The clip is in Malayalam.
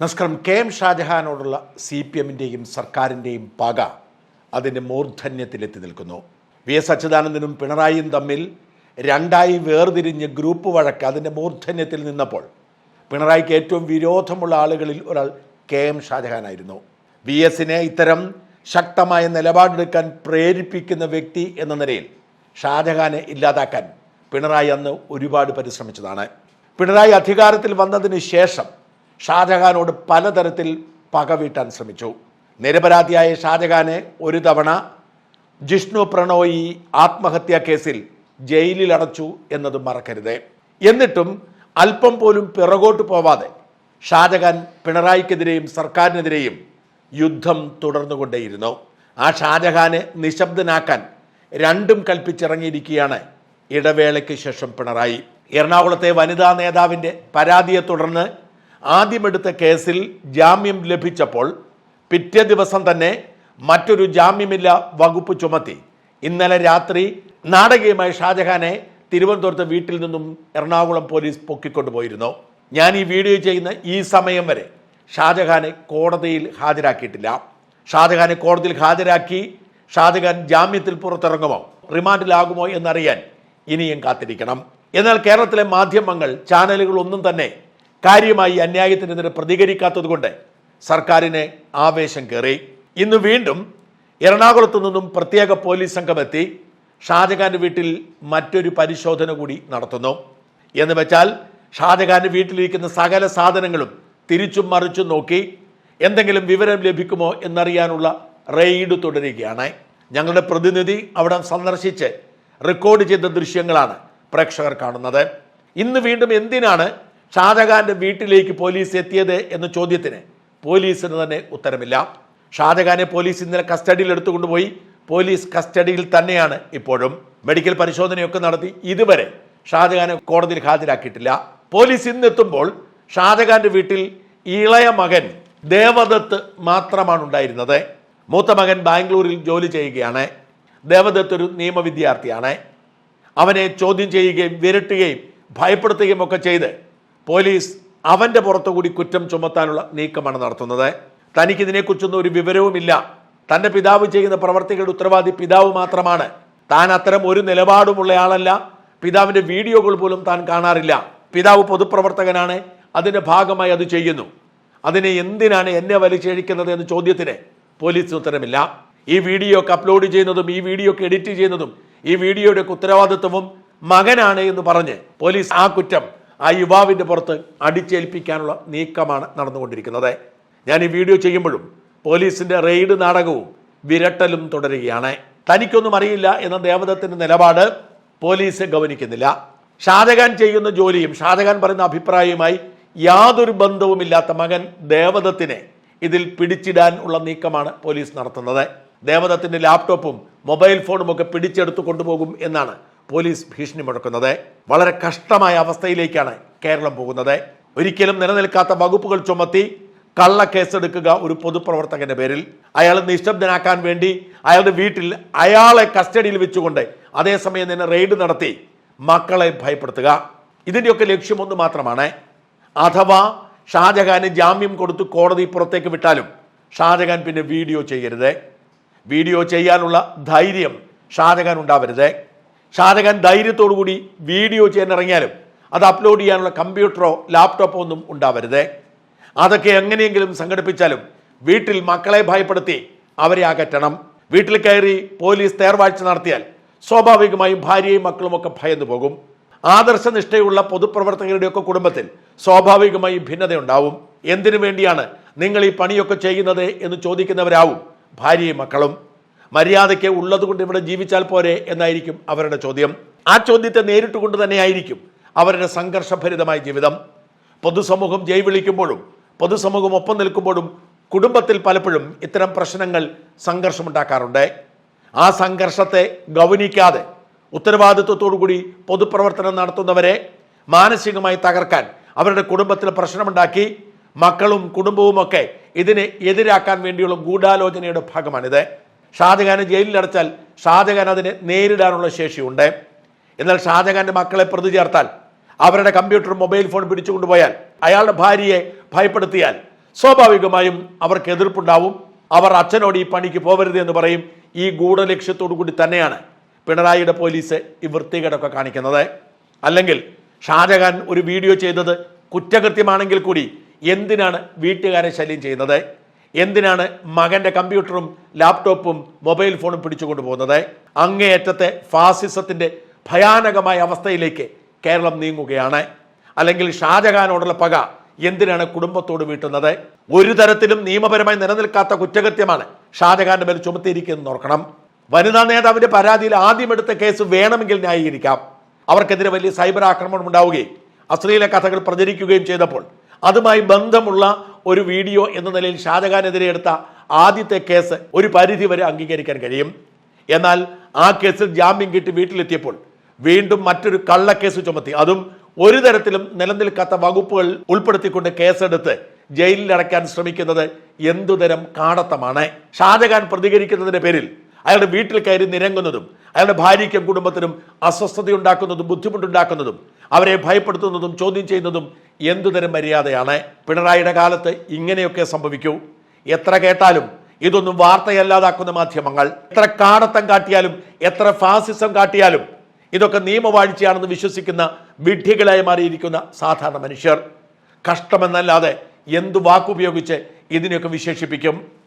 നമസ്കാരം. കെ എം ഷാജഹാനോടുള്ള സി പി എമ്മിന്റെയും സർക്കാരിന്റെയും പക അതിന്റെ മൂർധന്യത്തിലെത്തി നിൽക്കുന്നു. വി എസ് അച്യുതാനന്ദനും പിണറായിയും തമ്മിൽ രണ്ടായി വേർതിരിഞ്ഞ് ഗ്രൂപ്പ് വഴക്ക് അതിന്റെ മൂർധന്യത്തിൽ നിന്നപ്പോൾ പിണറായിക്ക് ഏറ്റവും വിരോധമുള്ള ആളുകളിൽ ഒരാൾ കെ എം ഷാജഹാനായിരുന്നു. വി എസിനെ ഇത്തരം ശക്തമായ നിലപാടെടുക്കാൻ പ്രേരിപ്പിക്കുന്ന വ്യക്തി എന്ന നിലയിൽ ഷാജഹാനെ ഇല്ലാതാക്കാൻ പിണറായി അന്ന് ഒരുപാട് പരിശ്രമിച്ചതാണ്. പിണറായി അധികാരത്തിൽ വന്നതിന് ശേഷം ഷാജഹാനോട് പലതരത്തിൽ പകവീട്ടാൻ ശ്രമിച്ചു. നിരപരാധിയായ ഷാജഹാനെ ഒരു തവണ ജിഷ്ണു പ്രണോയി ആത്മഹത്യാ കേസിൽ ജയിലിൽ അടച്ചു എന്നത് മറക്കരുത്. എന്നിട്ടും അല്പം പോലും പിറകോട്ട് പോവാതെ ഷാജഹാൻ പിണറായിക്കെതിരെയും സർക്കാരിനെതിരെയും യുദ്ധം തുടർന്നുകൊണ്ടേയിരുന്നു. ആ ഷാജഹാനെ നിശബ്ദനാക്കാൻ രണ്ടും കൽപ്പിച്ചിറങ്ങിയിരിക്കുകയാണ് ഇടവേളയ്ക്ക് ശേഷം പിണറായി. എറണാകുളത്തെ വനിതാ നേതാവിന്റെ പരാതിയെ തുടർന്ന് ആദ്യമെടുത്ത കേസിൽ ജാമ്യം ലഭിച്ചപ്പോൾ പിറ്റേ ദിവസം തന്നെ മറ്റൊരു ജാമ്യമില്ല വകുപ്പ് ചുമത്തി. ഇന്നലെ രാത്രി നാടകീയമായി ഷാജഹാനെ തിരുവനന്തപുരത്ത് വീട്ടിൽ നിന്നും എറണാകുളം പോലീസ് പൊക്കിക്കൊണ്ടുപോയിരുന്നു. ഞാൻ ഈ വീഡിയോ ചെയ്യുന്ന ഈ സമയം വരെ ഷാജഹാനെ കോടതിയിൽ ഹാജരാക്കിയിട്ടില്ല. ഷാജഹാനെ കോടതിയിൽ ഹാജരാക്കി ഷാജഹാൻ ജാമ്യത്തിൽ പുറത്തിറങ്ങുമോ റിമാൻഡിലാകുമോ എന്നറിയാൻ ഇനിയും കാത്തിരിക്കണം. എന്നാൽ കേരളത്തിലെ മാധ്യമങ്ങൾ ചാനലുകൾ ഒന്നും തന്നെ കാര്യമായി അന്യായത്തിനെതിരെ പ്രതികരിക്കാത്തതുകൊണ്ട് സർക്കാരിന് ആവേശം കയറി. ഇന്ന് വീണ്ടും എറണാകുളത്തു നിന്നും പ്രത്യേക പോലീസ് സംഘമെത്തി ഷാജഹാന്റെ വീട്ടിൽ മറ്റൊരു പരിശോധന കൂടി നടത്തുന്നു. എന്ന് വെച്ചാൽ ഷാജഹാന്റെ വീട്ടിലിരിക്കുന്ന സകല സാധനങ്ങളും തിരിച്ചും മറിച്ചും നോക്കി എന്തെങ്കിലും വിവരം ലഭിക്കുമോ എന്നറിയാനുള്ള റെയ്ഡ് തുടരുകയാണ്. ഞങ്ങളുടെ പ്രതിനിധി അവിടെ സന്ദർശിച്ച് റെക്കോർഡ് ചെയ്ത ദൃശ്യങ്ങളാണ് പ്രേക്ഷകർ കാണുന്നത്. ഇന്ന് വീണ്ടും എന്തിനാണ് ഷാജഹാന്റെ വീട്ടിലേക്ക് പോലീസ് എത്തിയത് എന്ന ചോദ്യത്തിന് പോലീസിന് തന്നെ ഉത്തരമില്ല. ഷാജഹാനെ പോലീസ് ഇന്നലെ കസ്റ്റഡിയിൽ എടുത്തുകൊണ്ടുപോയി. പോലീസ് കസ്റ്റഡിയിൽ തന്നെയാണ് ഇപ്പോഴും. മെഡിക്കൽ പരിശോധനയൊക്കെ നടത്തി. ഇതുവരെ ഷാജഹാനെ കോടതിയിൽ ഹാജരാക്കിയിട്ടില്ല. പോലീസ് ഇന്നെത്തുമ്പോൾ ഷാജഹാന്റെ വീട്ടിൽ ഇളയ മകൻ ദേവദത്ത് മാത്രമാണ് ഉണ്ടായിരുന്നത്. മൂത്ത മകൻ ബാംഗ്ലൂരിൽ ജോലി ചെയ്യുകയാണ്. ദേവദത്ത് ഒരു നിയമവിദ്യാർത്ഥിയാണ്. അവനെ ചോദ്യം ചെയ്യുകയും വിരട്ടുകയും ഭയപ്പെടുത്തുകയും ഒക്കെ ചെയ്ത് പോലീസ് അവന്റെ പുറത്തുകൂടി കുറ്റം ചുമത്താനുള്ള നീക്കമാണ് നടത്തുന്നത്. തനിക്ക് ഇതിനെക്കുറിച്ചൊന്നും ഒരു വിവരവുമില്ല. തന്റെ പിതാവ് ചെയ്യുന്ന പ്രവർത്തികളുടെ ഉത്തരവാദി പിതാവ് മാത്രമാണ്. താൻ അത്തരം ഒരു നിലപാടുമുള്ള ആളല്ല. പിതാവിന്റെ വീഡിയോകൾ പോലും താൻ കാണാറില്ല. പിതാവ് പൊതുപ്രവർത്തകനാണ്. അതിന്റെ ഭാഗമായി അത് ചെയ്യുന്നു. അതിനെ എന്തിനാണ് എന്നെ വലിച്ചഴിക്കുന്നത് എന്ന ചോദ്യത്തിന് പോലീസിന് ഉത്തരമില്ല. ഈ വീഡിയോ ഒക്കെ അപ്ലോഡ് ചെയ്യുന്നതും ഈ വീഡിയോ ഒക്കെ എഡിറ്റ് ചെയ്യുന്നതും ഈ വീഡിയോയുടെ ഉത്തരവാദിത്വവും മകനാണ് എന്ന് പറഞ്ഞ് പോലീസ് ആ കുറ്റം ആ യുവാവിന്റെ പുറത്ത് അടിച്ചേൽപ്പിക്കാനുള്ള നീക്കമാണ് നടന്നുകൊണ്ടിരിക്കുന്നത്. ഞാൻ ഈ വീഡിയോ ചെയ്യുമ്പോഴും പോലീസിന്റെ റെയ്ഡ് നാടകവും വിരട്ടലും തുടരുകയാണ്. തനിക്കൊന്നും അറിയില്ല എന്ന ദേവദത്തിന്റെ നിലപാട് പോലീസ് ഗവനിക്കുന്നില്ല. ഷാജഹാൻ ചെയ്യുന്ന ജോലിയും ഷാജഹാൻ പറയുന്ന അഭിപ്രായവുമായി യാതൊരു ബന്ധവുമില്ലാത്ത മകൻ ദേവദത്തിനെ ഇതിൽ പിടിച്ചിടാൻ ഉള്ള നീക്കമാണ് പോലീസ് നടത്തുന്നത്. ദേവദത്തിന്റെ ലാപ്ടോപ്പും മൊബൈൽ ഫോണും ഒക്കെ പിടിച്ചെടുത്തു കൊണ്ടുപോകും എന്നാണ് പോലീസ് ഭീഷണി മുഴക്കുന്നത് വളരെ കഷ്ടമായ അവസ്ഥയിലേക്കാണ് കേരളം പോകുന്നത്. ഒരിക്കലും നിലനിൽക്കാത്ത വകുപ്പുകൾ ചുമത്തി കള്ള കേസെടുക്കുക ഒരു പൊതുപ്രവർത്തകന്റെ പേരിൽ. അയാൾ നിശബ്ദനാക്കാൻ വേണ്ടി അയാളുടെ വീട്ടിൽ അയാളെ കസ്റ്റഡിയിൽ വെച്ചുകൊണ്ട് അതേസമയം തന്നെ റെയ്ഡ് നടത്തി മക്കളെ ഭയപ്പെടുത്തുക. ഇതിന്റെയൊക്കെ ലക്ഷ്യം ഒന്ന് മാത്രമാണ്. അഥവാ ഷാജഹാന് ജാമ്യം കൊടുത്ത് കോടതി പുറത്തേക്ക് വിട്ടാലും ഷാജഹാൻ പിന്നെ വീഡിയോ ചെയ്യരുത്. വീഡിയോ ചെയ്യാനുള്ള ധൈര്യം ഷാജഹാൻ ഉണ്ടാവരുത്. ഷാജഹാൻ ധൈര്യത്തോടു കൂടി വീഡിയോ ചെയ്യാൻ ഇറങ്ങിയാലും അത് അപ്ലോഡ് ചെയ്യാനുള്ള കമ്പ്യൂട്ടറോ ലാപ്ടോപ്പോ ഒന്നും ഉണ്ടാവരുത്. അതൊക്കെ എങ്ങനെയെങ്കിലും സംഘടിപ്പിച്ചാലും വീട്ടിൽ മക്കളെ ഭയപ്പെടുത്തി അവരെ അകറ്റണം. വീട്ടിൽ കയറി പോലീസ് തേർവാഴ്ച നടത്തിയാൽ സ്വാഭാവികമായും ഭാര്യയും മക്കളും ഒക്കെ ഭയന്നു പോകും. ആദർശനിഷ്ഠയുള്ള പൊതുപ്രവർത്തകരുടെയൊക്കെ കുടുംബത്തിൽ സ്വാഭാവികമായും ഭിന്നതയുണ്ടാവും. എന്തിനു വേണ്ടിയാണ് നിങ്ങൾ ഈ പണിയൊക്കെ ചെയ്യുന്നത് എന്ന് ചോദിക്കുന്നവരാവും ഭാര്യയും മക്കളും. മര്യാദയ്ക്ക് ഉള്ളതുകൊണ്ട് ഇവിടെ ജീവിച്ചാൽ പോരെ എന്നായിരിക്കും അവരുടെ ചോദ്യം. ആ ചോദ്യത്തെ നേരിട്ട് കൊണ്ട് തന്നെയായിരിക്കും അവരുടെ സംഘർഷഭരിതമായ ജീവിതം. പൊതുസമൂഹം ജയ് വിളിക്കുമ്പോഴും പൊതുസമൂഹം ഒപ്പം നിൽക്കുമ്പോഴും കുടുംബത്തിൽ പലപ്പോഴും ഇത്തരം പ്രശ്നങ്ങൾ സംഘർഷമുണ്ടാക്കാറുണ്ട്. ആ സംഘർഷത്തെ ഗൗനിക്കാതെ ഉത്തരവാദിത്വത്തോടു കൂടി പൊതുപ്രവർത്തനം നടത്തുന്നവരെ മാനസികമായി തകർക്കാൻ അവരുടെ കുടുംബത്തിൽ പ്രശ്നമുണ്ടാക്കി മക്കളും കുടുംബവും ഒക്കെ ഇതിനെ എതിരാക്കാൻ വേണ്ടിയുള്ള ഗൂഢാലോചനയുടെ ഭാഗമാണിത്. ഷാജഹാനെ ജയിലിലടച്ചാൽ ഷാജഹാൻ അതിനെ നേരിടാനുള്ള ശേഷിയുണ്ട്. എന്നാൽ ഷാജഹാന്റെ മക്കളെ പ്രതി ചേർത്താൽ അവരുടെ കമ്പ്യൂട്ടർ മൊബൈൽ ഫോൺ പിടിച്ചുകൊണ്ടുപോയാൽ അയാളുടെ ഭാര്യയെ ഭയപ്പെടുത്തിയാൽ സ്വാഭാവികമായും അവർക്ക് എതിർപ്പുണ്ടാവും. അവർ അച്ഛനോട് ഈ പണിക്ക് പോകരുത് എന്ന് പറയും. ഈ ഗൂഢലക്ഷ്യത്തോടു കൂടി തന്നെയാണ് പിണറായിയുടെ പോലീസ് ഈ വൃത്തികേടൊക്കെ കാണിക്കുന്നത്. അല്ലെങ്കിൽ ഷാജഹാൻ ഒരു വീഡിയോ ചെയ്തത് കുറ്റകൃത്യമാണെങ്കിൽ കൂടി എന്തിനാണ് വീട്ടുകാരെ ശല്യം ചെയ്യുന്നത്? എന്തിനാണ് മകന്റെ കമ്പ്യൂട്ടറും ലാപ്ടോപ്പും മൊബൈൽ ഫോണും പിടിച്ചുകൊണ്ട് പോകുന്നത്? അങ്ങേയറ്റത്തെ ഫാസിസത്തിന്റെ ഭയാനകമായ അവസ്ഥയിലേക്ക് കേരളം നീങ്ങുകയാണ്. അല്ലെങ്കിൽ ഷാജഹാനോടുള്ള പക എന്തിനാണ് കുടുംബത്തോട് വീട്ടുന്നത്? ഒരു തരത്തിലും നിയമപരമായി നിലനിൽക്കാത്ത കുറ്റകൃത്യമാണ് ഷാജഹാന്റെ മേൽ ചുമത്തിയിരിക്കുന്നത് ഓർക്കണം. വനിതാ നേതാവിന്റെ പരാതിയിൽ ആദ്യം എടുത്ത കേസ് വേണമെങ്കിൽ ന്യായീകരിക്കാം. അവർക്കെതിരെ വലിയ സൈബർ ആക്രമണം ഉണ്ടാവുകയും അശ്ലീല കഥകൾ പ്രചരിക്കുകയും ചെയ്തപ്പോൾ അതുമായി ബന്ധമുള്ള ഒരു വീഡിയോ എന്ന നിലയിൽ ഷാജഹാനെതിരെ എടുത്ത ആദ്യത്തെ കേസ് ഒരു പരിധി വരെ അംഗീകരിക്കാൻ കഴിയും. എന്നാൽ ആ കേസിൽ ജാമ്യം കിട്ടി വീട്ടിലെത്തിയപ്പോൾ വീണ്ടും മറ്റൊരു കള്ളക്കേസ് ചുമത്തി. അതും ഒരു തരത്തിലും നിലനിൽക്കാത്ത വകുപ്പുകൾ ഉൾപ്പെടുത്തിക്കൊണ്ട് കേസെടുത്ത് ജയിലിൽ അടയ്ക്കാൻ ശ്രമിക്കുന്നത് എന്തുതരം കാടത്തമാണ്. ഷാജഹാൻ പ്രതികരിക്കുന്നതിന്റെ പേരിൽ അയാളുടെ വീട്ടിൽ കയറി നിരങ്ങുന്നതും അയാളുടെ ഭാര്യയ്ക്കും കുടുംബത്തിനും അസ്വസ്ഥതയുണ്ടാക്കുന്നതും ബുദ്ധിമുട്ടുണ്ടാക്കുന്നതും അവരെ ഭയപ്പെടുത്തുന്നതും ചോദ്യം ചെയ്യുന്നതും എന്തുതരം മര്യാദയാണ്? പിണറായിയുടെ കാലത്ത് ഇങ്ങനെയൊക്കെ സംഭവിക്കൂ. എത്ര കേട്ടാലും ഇതൊന്നും വാർത്തയല്ലാതാക്കുന്ന മാധ്യമങ്ങൾ. എത്ര കാടത്തം കാട്ടിയാലും എത്ര ഫാസിസം കാട്ടിയാലും ഇതൊക്കെ നിയമവാഴ്ചയാണെന്ന് വിശ്വസിക്കുന്ന വിഡ്ഢികളായി മാറിയിരിക്കുന്ന സാധാരണ മനുഷ്യർ. കഷ്ടമെന്നല്ലാതെ എന്തു വാക്കുപയോഗിച്ച് ഇതിനെയൊക്കെ വിശേഷിപ്പിക്കും?